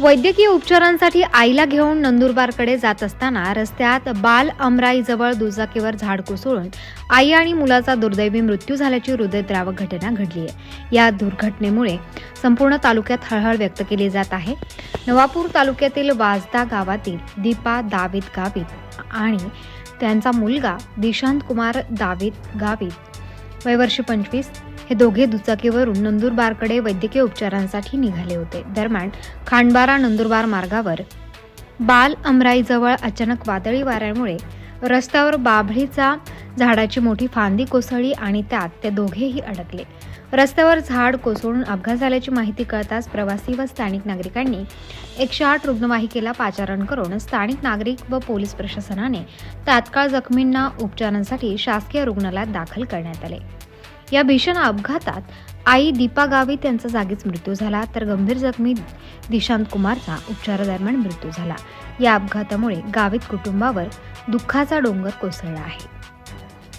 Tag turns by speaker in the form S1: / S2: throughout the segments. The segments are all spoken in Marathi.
S1: वैद्यकीय उपचारांसाठी आईला घेऊन नंदुरबारकडे जात असताना रस्त्यात बाल अमराईजवळ दुचाकीवर झाड कोसळून आई आणि मुलाचा दुर्दैवी मृत्यू झाल्याची हृदयद्रावक घटना घडली आहे. या दुर्घटनेमुळे संपूर्ण तालुक्यात हळहळ व्यक्त केली जात आहे. नवापूर तालुक्यातील वाजदा गावातील दीपा दावीद गावित आणि त्यांचा मुलगा दिशांत कुमार दावीद गावित वय वर्ष पंचवीस हे दोघे दुचाकीवरून नंदुरबारकडे वैद्यकीय उपचारांसाठी निघाले होते. दरम्यान खांडबारा नंदुरबार मार्गावर बाल अमराईजवळ अचानक वादळी वाऱ्यामुळे रस्त्यावर बाभळीचा झाडाची मोठी फांदी कोसळली आणि त्यात ते दोघेही अडकले. रस्त्यावर झाड कोसळून अपघात झाल्याची माहिती कळताच प्रवासी व स्थानिक नागरिकांनी एकशे आठ रुग्णवाहिकेला पाचारण करून स्थानिक नागरिक व पोलीस प्रशासनाने तात्काळ जखमींना उपचारांसाठी शासकीय रुग्णालयात दाखल करण्यात आले. या भीषण अपघातात आई दीपा गावित यांचा जागीच मृत्यू झाला तर गंभीर जखमी दिशांत कुमारचा उपचारादरम्यान मृत्यू झाला. या अपघातामुळे गावित कुटुंबावर दुःखाचा डोंगर कोसळला आहे.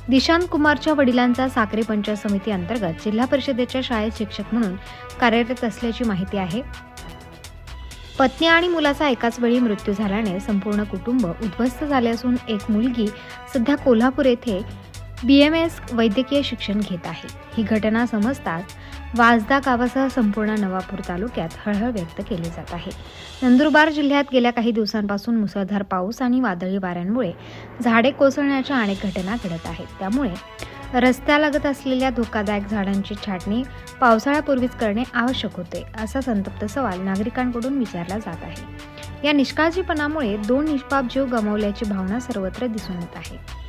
S1: दिशांत कुमारच्या वडिलांचा साखरे पंचायत समिती अंतर्गत जिल्हा परिषदेच्या शाळेत शिक्षक म्हणून कार्यरत असल्याची माहिती आहे. पत्नी आणि मुलाचा एकाच वेळी मृत्यू झाल्याने संपूर्ण कुटुंब उद्ध्वस्त झाले असून एक मुलगी सध्या कोल्हापूर येथे बी एम एस वैद्यकीय शिक्षण घेत आहे. ही घटना समजताच वाजदा गावासह संपूर्ण नवापूर तालुक्यात हळहळ व्यक्त केली जात आहे. नंदुरबार जिल्ह्यात गेल्या काही दिवसांपासून मुसळधार पाऊस आणि वादळी वाऱ्यांमुळे झाडे कोसळण्याच्या अनेक घटना घडत आहेत. त्यामुळे रस्त्यालगत असलेल्या धोकादायक झाडांची छाटणी पावसाळ्यापूर्वीच करणे आवश्यक होते असा संतप्त सवाल नागरिकांकडून विचारला जात आहे. या निष्काळजीपणामुळे दोन निष्पाप जीव गमावल्याची भावना सर्वत्र दिसून येत आहे.